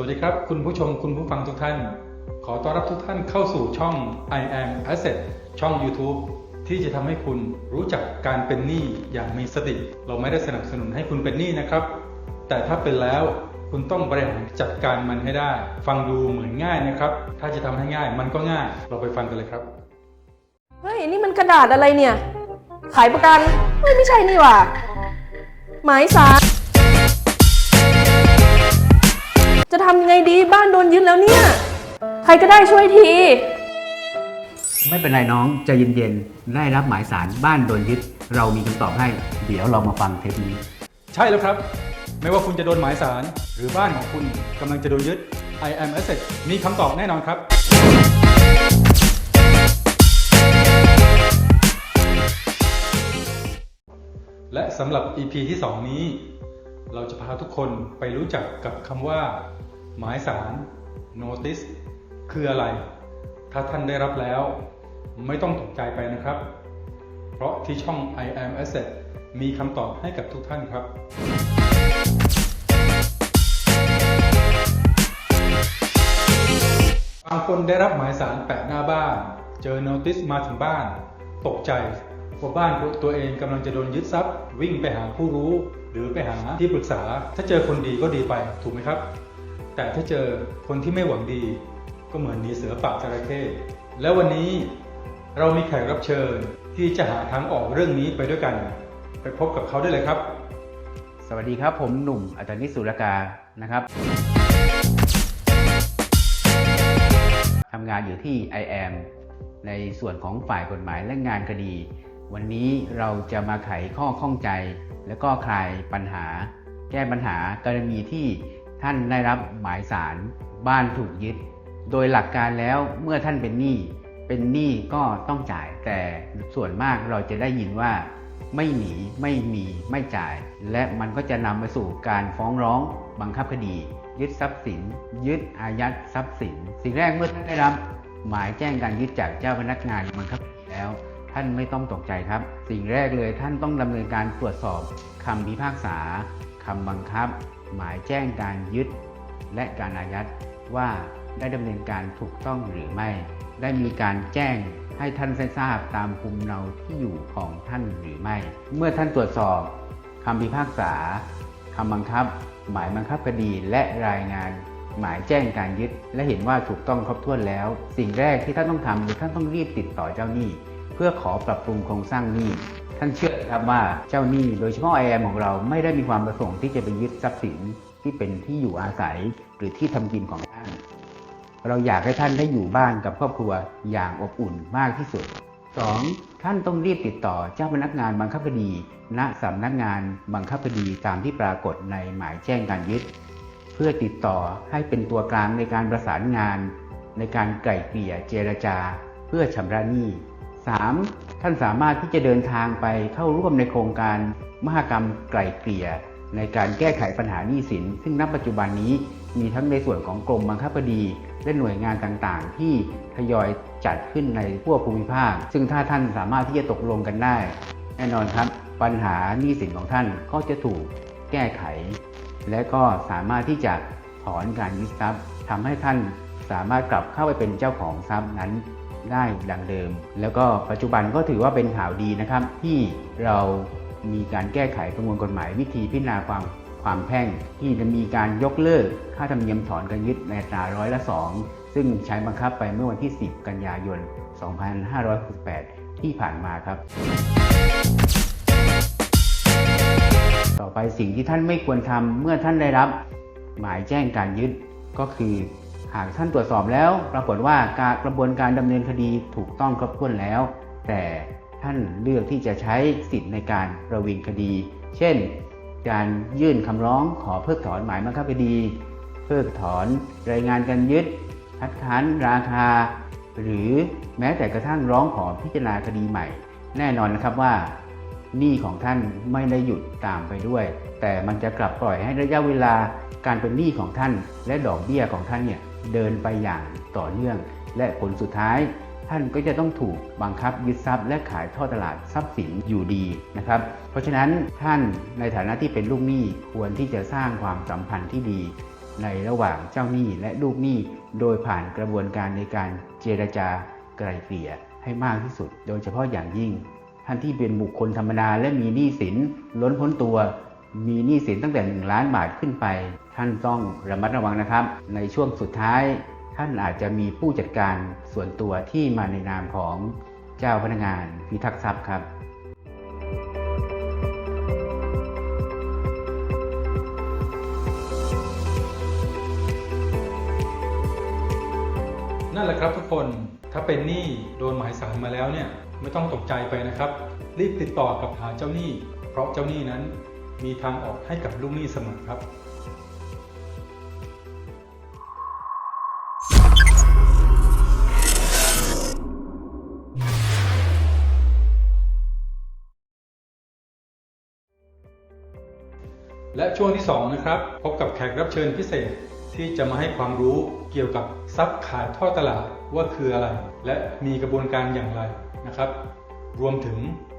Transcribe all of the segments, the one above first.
วัสดีครับ คุณผู้ชมคุณผู้ฟังทุกท่าน ขอต้อนรับทุกท่านเข้าสู่ช่อง I am Asset ช่อง YouTube ที่จะทำให้คุณรู้จักการเป็นหนี้อย่างมีสติ เราไม่ได้สนับสนุนให้คุณเป็นหนี้นะครับ แต่ถ้าเป็นแล้วคุณต้องบริหารจัดการมันให้ได้ ฟังดูเหมือนง่ายนะครับ ถ้าจะทำให้ง่ายมันก็ง่าย เราไปฟังกันเลยครับ เฮ้ย นี่มันกระดาษอะไรเนี่ย ขายประกันเฮ้ยไม่ใช่นี่หว่าหมายสาร จะทำยังไงดีบ้านโดนยึดแล้วเนี่ย ใครก็ได้ช่วยที ไม่เป็นไรน้องใจเย็นๆ ได้รับหมายสารบ้านโดนยึด เรามีคำตอบให้ เดี๋ยวเรามาฟังเทปนี้ ใช่แล้วครับ ไม่ว่าคุณจะโดนหมายสาร หรือบ้านของคุณกำลังจะโดนยึด I am Asset มีคำตอบแน่นอนครับ และสำหรับ EP ที่ 2 นี้ เราจะพาทุกคนไปรู้จักกับคำว่า หมายสาร notice คืออะไร ถ้าท่านได้รับแล้ว ไม่ต้องตกใจไปนะครับ เพราะที่ช่อง I am Asset มีคำตอบให้กับทุกท่านครับ บางคนได้รับหมายสารแปะหน้าบ้าน เจอโนติสมาถึงบ้าน ตกใจว่าบ้านตัวเองกำลังจะโดนยึดทรัพย์ วิ่งไปหาผู้รู้ หรือไปหาที่ปรึกษา ถ้าเจอคนดีก็ดีไปถูกไหมครับ แต่ถ้าเจอคนที่ไม่หวังดีก็เหมือนหนีเสือป่าจระเข้แล้ววันนี้เรามีแขกรับเชิญที่จะหาทางออกเรื่องนี้ไปด้วยกัน ไปพบกับเขาได้เลยครับ สวัสดีครับผมหนุ่มอัตนิสุรกานะครับทำงานอยู่ที่ I am ในส่วนของฝ่ายกฎหมายและงานคดี วันนี้เราจะมาไขข้อข้องใจ แล้วก็คลายปัญหา แก้ปัญหากรณีที่ท่านได้รับหมายสารบ้านถูกยึด โดยหลักการแล้วเมื่อท่านเป็นหนี้เป็นหนี้ก็ต้องจ่าย แต่ส่วนมากเราจะได้ยินว่าไม่หนีไม่มีไม่จ่าย และมันก็จะนำไปสู่การฟ้องร้องบังคับคดี ยึดทรัพย์สิน ยึดอายัดทรัพย์สิน สิ่งแรกเมื่อท่านได้รับ หมายแจ้งการยึดจากเจ้าพนักงานบังคับคดีแล้ว ท่านไม่ต้องตกใจครับ สิ่งแรกเลยท่านต้องดำเนินการตรวจสอบคำพิพากษาคำบังคับ หมายแจ้งการยึด และการอายัดว่าได้ดำเนินการถูกต้องหรือไม่ ได้มีการแจ้งให้ท่านทราบตามภูมิเราที่อยู่ของท่านหรือไม่ เมื่อท่านตรวจสอบคำพิพากษาคำบังคับ หมายบังคับคดีและรายงานหมายแจ้งการยึด และเห็นว่าถูกต้องครบถ้วนแล้ว สิ่งแรกที่ท่านต้องทำคือท่านต้องรีบติดต่อเจ้าหนี้ พื่อขอปรับปรุงโครงสร้างหนี้ท่านเชื่อครับว่าเจ้าหนี้โดยเฉพาะ i อแอมของเราไม่ได้มีความประสงค์ที่จะไปยึดทรัพย์สินที่เป็นที่อยู่อาศัยหรือที่ทำกินของท่าน เราอยากให้ท่านได้อยู่บ้านกับครอบครัวอย่างอบอุ่นมากที่สุด 2. ท่านต้องรีบติดต่อเจ้าพนักงานบังคับคดี ณสำนักงานบังคับคดีตามที่ปรากฏในหมายแจ้งการยึด เพื่อติดต่อให้เป็นตัวกลางในการประสานงาน ในการไกล่เกลี่ยเจรจา เพื่อชำระหนี้ 3. ท่านสามารถที่จะเดินทางไปเข้าร่วมในโครงการมหกรรมไกล่เกลี่ย ในการแก้ไขปัญหาหนี้สิน ซึ่งณปัจจุบันนี้มีทั้งในส่วนของกรมบังคับคดี และหน่วยงานต่างๆ ที่ทยอยจัดขึ้นในทั่วภูมิภาค ซึ่งถ้าท่านสามารถที่จะตกลงกันได้ แน่นอนครับ ปัญหาหนี้สินของท่านก็จะถูกแก้ไข และก็สามารถที่จะถอนการยึดทรัพย์ทำให้ท่านสามารถกลับเข้าไปเป็นเจ้าของทรัพย์นั้น ได้ดังเดิม แล้วก็ปัจจุบันก็ถือว่าเป็นข่าวดีนะครับ ที่เรามีการแก้ไขประมวลกฎหมายวิธีพิจารณาความความแพ่งที่จะมีการยกเลิกค่าธรรมเนียมถอนการยึดในตราร้อยละ 2 ซึ่งใช้บังคับไปเมื่อวันที่ 10 กันยายน 2568 ที่ผ่านมาครับ ต่อไปสิ่งที่ท่านไม่ควรทำเมื่อท่านได้รับ หมายแจ้งการยึดก็คือ หากท่านตรวจสอบแล้ว ปรากฏว่าการกระบวนการดำเนินคดีถูกต้องครบถ้วนแล้ว แต่ท่านเลือกที่จะใช้สิทธิ์ในการประวิงคดี เช่น การยื่นคำร้องขอเพิกถอนหมายบังคับคดี เพิกถอนรายงานการยึดคัดค้านราคา หรือแม้แต่กระทั่งร้องขอพิจารณาคดีใหม่ แน่นอนนะครับว่าหนี้ของท่านไม่ได้หยุดตามไปด้วย แต่มันจะกลับปล่อยให้ระยะเวลาการเป็นหนี้ของท่าน และดอกเบี้ยของท่านเนี่ย เดินไปอย่างต่อเนื่อง และผลสุดท้าย ท่านก็จะต้องถูกบังคับยึดทรัพย์และขายทอดตลาดทรัพย์สินอยู่ดีนะครับ เพราะฉะนั้นท่านในฐานะที่เป็นลูกหนี้ควรที่จะสร้างความสัมพันธ์ที่ดี ในระหว่างเจ้าหนี้และลูกหนี้ โดยผ่านกระบวนการในการเจรจาไกล่เกลี่ยให้มากที่สุด โดยเฉพาะอย่างยิ่ง ท่านที่เป็นบุคคลธรรมดาและมีหนี้สินล้นพ้นตัว มีหนี้สินตั้งแต่ 1 ล้านบาทขึ้นไป ท่านต้องระมัดระวังนะครับ ในช่วงสุดท้าย ท่านอาจจะมีผู้จัดการส่วนตัวที่มาในนามของเจ้าพนักงานพิทักษ์ทรัพย์ครับนั่นแหละครับทุกคน ถ้าเป็นหนี้โดนหมายสารมาแล้วเนี่ย ไม่ต้องตกใจไปนะครับ รีบติดต่อกับหาเจ้าหนี้ เพราะเจ้าหนี้นั้น มีทางออกให้กับลูกหนี้เสมอครับ และช่วงที่ 2 นะครับ พบกับแขกรับเชิญพิเศษที่จะมาให้ความรู้เกี่ยวกับทรัพย์ขายท่อตลาดว่าคืออะไร และมีกระบวนการอย่างไรนะครับ รวมถึง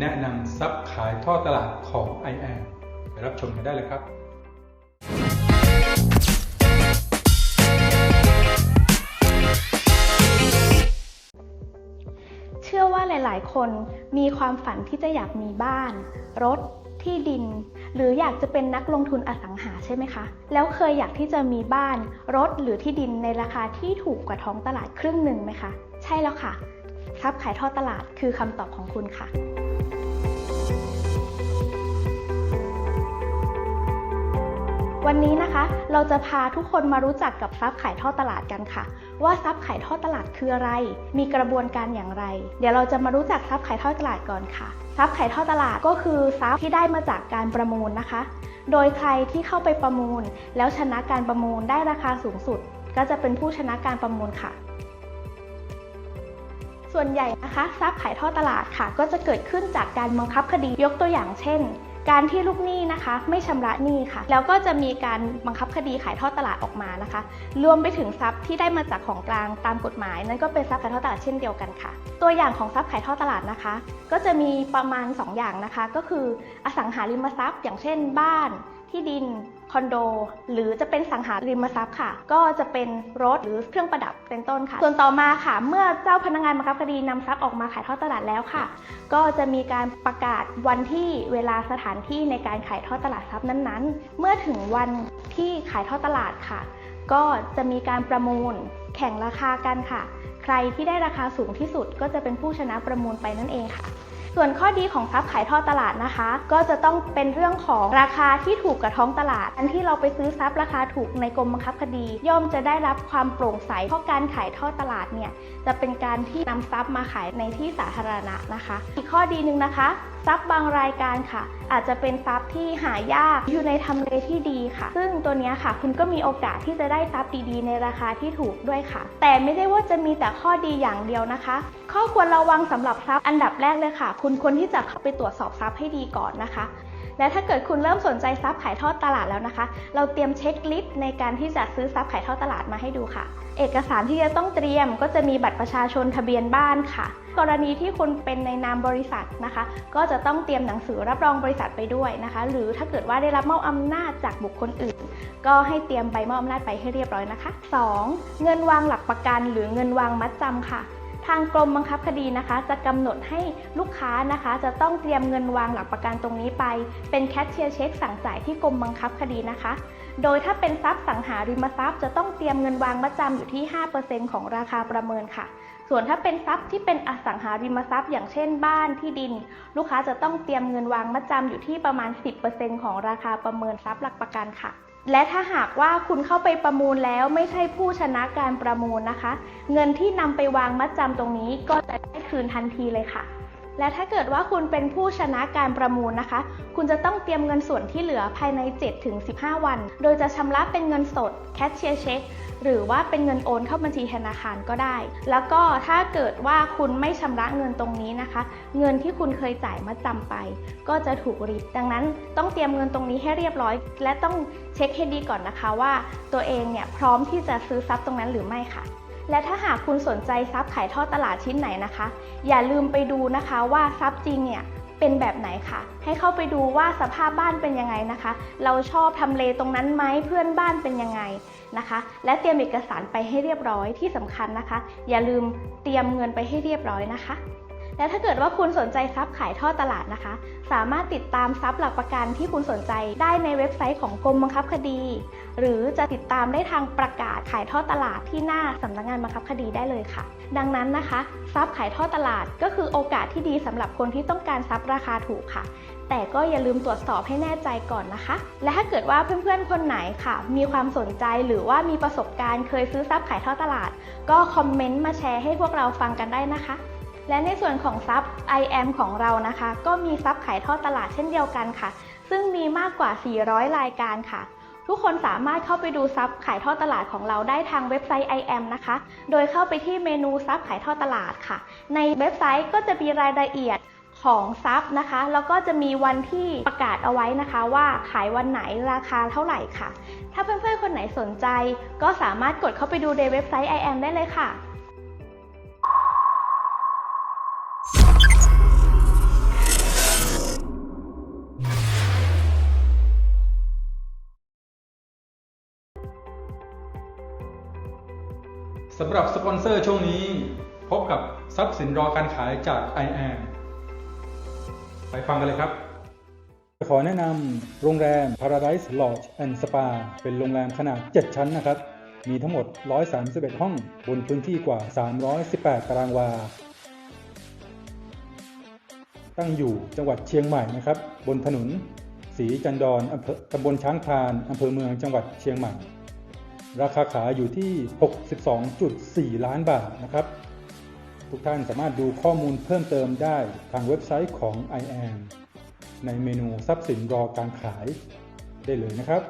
แนะนำทรัพย์ขายท่อตลาดของ i อ m ไป รับชมกันได้เลยครับเชื่อว่าหลาย ๆ คนมีความฝันที่จะอยากมีบ้าน รถ ที่ดิน หรืออยากจะเป็นนักลงทุนอสังหาใช่ไหมคะ แล้วเคยอยากที่จะมีบ้าน รถ หรือที่ดินในราคาที่ถูกกว่าท้องตลาดครึ่งหนึ่งไหมคะ ใช่แล้วค่ะ ทรัพย์ขายทอดตลาดคือคำตอบของคุณค่ะ วันนี้นะคะ เราจะพาทุกคนมารู้จักกับทรัพย์ขายทอดตลาดกันค่ะ ว่าทรัพย์ขายทอดตลาดคืออะไร มีกระบวนการอย่างไร เดี๋ยวเราจะมารู้จักทรัพย์ขายทอดตลาดก่อนค่ะทรัพย์ขายทอดตลาดก็คือทรัพย์ที่ได้มาจากการประมูลนะคะ โดยใครที่เข้าไปประมูล แล้วชนะการประมูลได้ราคาสูงสุด ก็จะเป็นผู้ชนะการประมูลค่ะส่วนใหญ่นะคะทรัพย์ขายทอดตลาดค่ะ ก็จะเกิดขึ้นจากการบังคับคดียกตัวอย่างเช่น การที่ลูกหนี้นะคะ ไม่ชำระหนี้ค่ะ แล้วก็จะมีการบังคับคดีขายทอดตลาดออกมานะคะ รวมไปถึงทรัพย์ที่ได้มาจากของกลางตามกฎหมาย นั่นก็เป็นทรัพย์ขายทอดตลาดเช่นเดียวกันค่ะ ตัวอย่างของทรัพย์ขายทอดตลาดนะคะ ก็จะมีประมาณ 2 อย่างนะคะ ก็คืออสังหาริมทรัพย์ อย่างเช่น บ้าน ที่ดิน คอนโด หรือจะเป็นสังหาริมทรัพย์ค่ะ ก็จะเป็นรถหรือเครื่องประดับเป็นต้นค่ะ ส่วนต่อมาค่ะ เมื่อเจ้าพนักงานบังคับคดีนำทรัพย์ออกมาขายทอดตลาดแล้วค่ะ ก็จะมีการประกาศวันที่เวลาสถานที่ในการขายทอดตลาดทรัพย์นั้นๆ เมื่อถึงวันที่ขายทอดตลาดค่ะ ก็จะมีการประมูลแข่งราคากันค่ะ ใครที่ได้ราคาสูงที่สุดก็จะเป็นผู้ชนะประมูลไปนั่นเองค่ะ ส่วนข้อดีของทรัพย์ขายทอดตลาดนะคะ ก็จะต้องเป็นเรื่องของราคาที่ถูกกับท้องตลาด อันที่เราไปซื้อทรัพย์ราคาถูกในกรมบังคับคดี ย่อมจะได้รับความโปร่งใสเพราะการขายทอดตลาดเนี่ยจะเป็นการที่นำทรัพย์มาขายในที่สาธารณะนะคะ อีกข้อดีหนึ่งนะคะ ทรัพย์บางรายการค่ะ อาจจะเป็นทรัพย์ที่หายากอยู่ในทำเลที่ดีค่ะ ซึ่งตัวนี้ค่ะ คุณก็มีโอกาสที่จะได้ทรัพย์ดีๆ ในราคาที่ถูกด้วยค่ะ แต่ไม่ได้ว่าจะมีแต่ข้อดีอย่างเดียวนะคะ ข้อควรระวังสำหรับทรัพย์อันดับแรกเลยค่ะ คุณควรที่จะเข้าไปตรวจสอบทรัพย์ให้ดีก่อนนะคะ และถ้าเกิดคุณเริ่มสนใจทรัพย์ขายทอดตลาดแล้วนะคะ เราเตรียมเช็คลิสต์ในการที่จะซื้อทรัพย์ขายทอดตลาดมาให้ดูค่ะ เอกสารที่จะต้องเตรียมก็จะมีบัตรประชาชนทะเบียนบ้านค่ะ กรณีที่คุณเป็นในนามบริษัทนะคะ ก็จะต้องเตรียมหนังสือรับรองบริษัทไปด้วยนะคะ หรือถ้าเกิดว่าได้รับมอบอำนาจจากบุคคลอื่น ก็ให้เตรียมใบมอบอำนาจไปให้เรียบร้อยนะคะ 2. เงินวางหลักประกัน หรือเงินวางมัดจำค่ะ ทางกรมบังคับคดีนะคะ จะกำหนดให้ลูกค้านะคะ จะต้องเตรียมเงินวางหลักประกันตรงนี้ไป เป็นแคชเชียร์เช็คสั่งจ่ายที่กรมบังคับคดีนะคะ โดยถ้าเป็นทรัพย์สังหาริมทรัพย์ จะต้องเตรียมเงินวางมัดจำอยู่ที่ 5%ของราคาประเมินค่ะ ส่วนถ้าเป็นทรัพย์ที่เป็นอสังหาริมทรัพย์ อย่างเช่นบ้านที่ดิน ลูกค้าจะต้องเตรียมเงินวางมัดจำอยู่ที่ประมาณ 10%ของราคาประเมินทรัพย์หลักประกันค่ะ และถ้าหากว่าคุณเข้าไปประมูลแล้วไม่ใช่ผู้ชนะการประมูลนะคะ เงินที่นำไปวางมัดจำตรงนี้ก็จะได้คืนทันทีเลยค่ะ และถ้าเกิดว่าคุณเป็นผู้ชนะการประมูลนะคะ คุณจะต้องเตรียมเงินส่วนที่เหลือภายใน 7-15 วัน โดยจะชำระเป็นเงินสดแคชเชียร์เช็คหรือว่าเป็นเงินโอนเข้าบัญชีธนาคารก็ได้ แล้วก็ถ้าเกิดว่าคุณไม่ชำระเงินตรงนี้นะคะ เงินที่คุณเคยจ่ายมาจำไป ก็จะถูกริบดังนั้นต้องเตรียมเงินตรงนี้ให้เรียบร้อย และต้องเช็คให้ดีก่อนนะคะว่า ตัวเองเนี่ยพร้อมที่จะซื้อทรัพย์ตรงนั้นหรือไม่ค่ะ และถ้าหากคุณสนใจทรัพย์ขายทอดตลาดชิ้นไหนนะคะ อย่าลืมไปดูนะคะว่าทรัพย์จริงเนี่ยเป็นแบบไหนค่ะ ให้เข้าไปดูว่าสภาพบ้านเป็นยังไงนะคะ เราชอบทำเลตรงนั้นไหมเพื่อนบ้านเป็นยังไงนะคะ และเตรียมเอกสารไปให้เรียบร้อยที่สำคัญนะคะ อย่าลืมเตรียมเงินไปให้เรียบร้อยนะคะ และถ้าเกิดว่าคุณสนใจทรัพย์ขายทอดตลาดนะคะ สามารถติดตามทรัพย์หลักประกันที่คุณสนใจได้ในเว็บไซต์ของกรมบังคับคดี หรือจะติดตามได้ทางประกาศขายทอดตลาดที่หน้าสำนักงานบังคับคดีได้เลยค่ะ ดังนั้นนะคะทรัพย์ขายทอดตลาดก็คือโอกาสที่ดีสำหรับคนที่ต้องการทรัพย์ราคาถูกค่ะแต่ก็อย่าลืมตรวจสอบให้แน่ใจก่อนนะคะ และถ้าเกิดว่าเพื่อนๆ คนไหนค่ะ มีความสนใจหรือว่ามีประสบการณ์เคยซื้อทรัพย์ขายทอดตลาด ก็คอมเมนต์มาแชร์ให้พวกเราฟังกันได้นะคะ และในส่วนของทรัพย์ IM ของเรานะคะ ก็มีทรัพย์ขายทอดตลาดเช่นเดียวกันค่ะ ซึ่งมีมากกว่า 400 รายการค่ะ ทุกคนสามารถเข้าไปดูทรัพย์ขายทอดตลาดของเราได้ทางเว็บไซต์ IM นะคะ โดยเข้าไปที่เมนูทรัพย์ขายทอดตลาดค่ะ ในเว็บไซต์ก็จะมีรายละเอียดของทรัพย์นะคะ แล้วก็จะมีวันที่ประกาศเอาไว้นะคะ ว่าขายวันไหนราคาเท่าไหร่ค่ะ ถ้าเพื่อนๆคนไหนสนใจ ก็สามารถกดเข้าไปดูในเว็บไซต์ IM ได้เลยค่ะ สำหรับสปอนเซอร์ช่วงนี้ พบกับทรัพย์สินรอการขายจาก i อ m ไปฟังกันเลยครับ ขอแนะนำโรงแรม Paradise Lodge and Spa เป็นโรงแรมขนาด 7 ชั้นนะครับ มีทั้งหมด 131 ห้อง บนพื้นที่กว่า 318 ตารางวา ตั้งอยู่จังหวัดเชียงใหม่นะครับ บนถนนศรีจันดอนอำเภอตำบลช้างคลานอำเภอเมืองจังหวัดเชียงใหม่ ราคาขายอยู่ที่ 62.4 ล้านบาทนะครับ ทุกท่านสามารถดูข้อมูลเพิ่มเติมได้ทางเว็บไซต์ของ i am ในเมนูทรัพย์สินรอการขายได้เลยนะครับ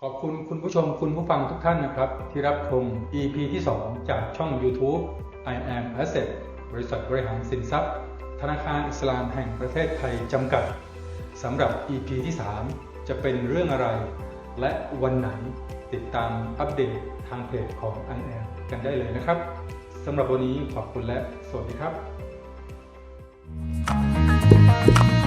ขอบคุณคุณผู้ชมคุณผู้ฟังทุกท่านนะครับ ที่รับชม EP ที่ 2 จากช่อง YouTube I am Asset บริษัทบริหารสินทรัพย์ ธนาคารอิสลามแห่งประเทศไทยจำกัดสำหรับ EP ที่ 3 จะเป็นเรื่องอะไร และวันไหนติดตามอัปเดตทางเพจของ i อ m กันได้เลยนะครับสำหรับวันนี้ขอบคุณและสวัสดีครับ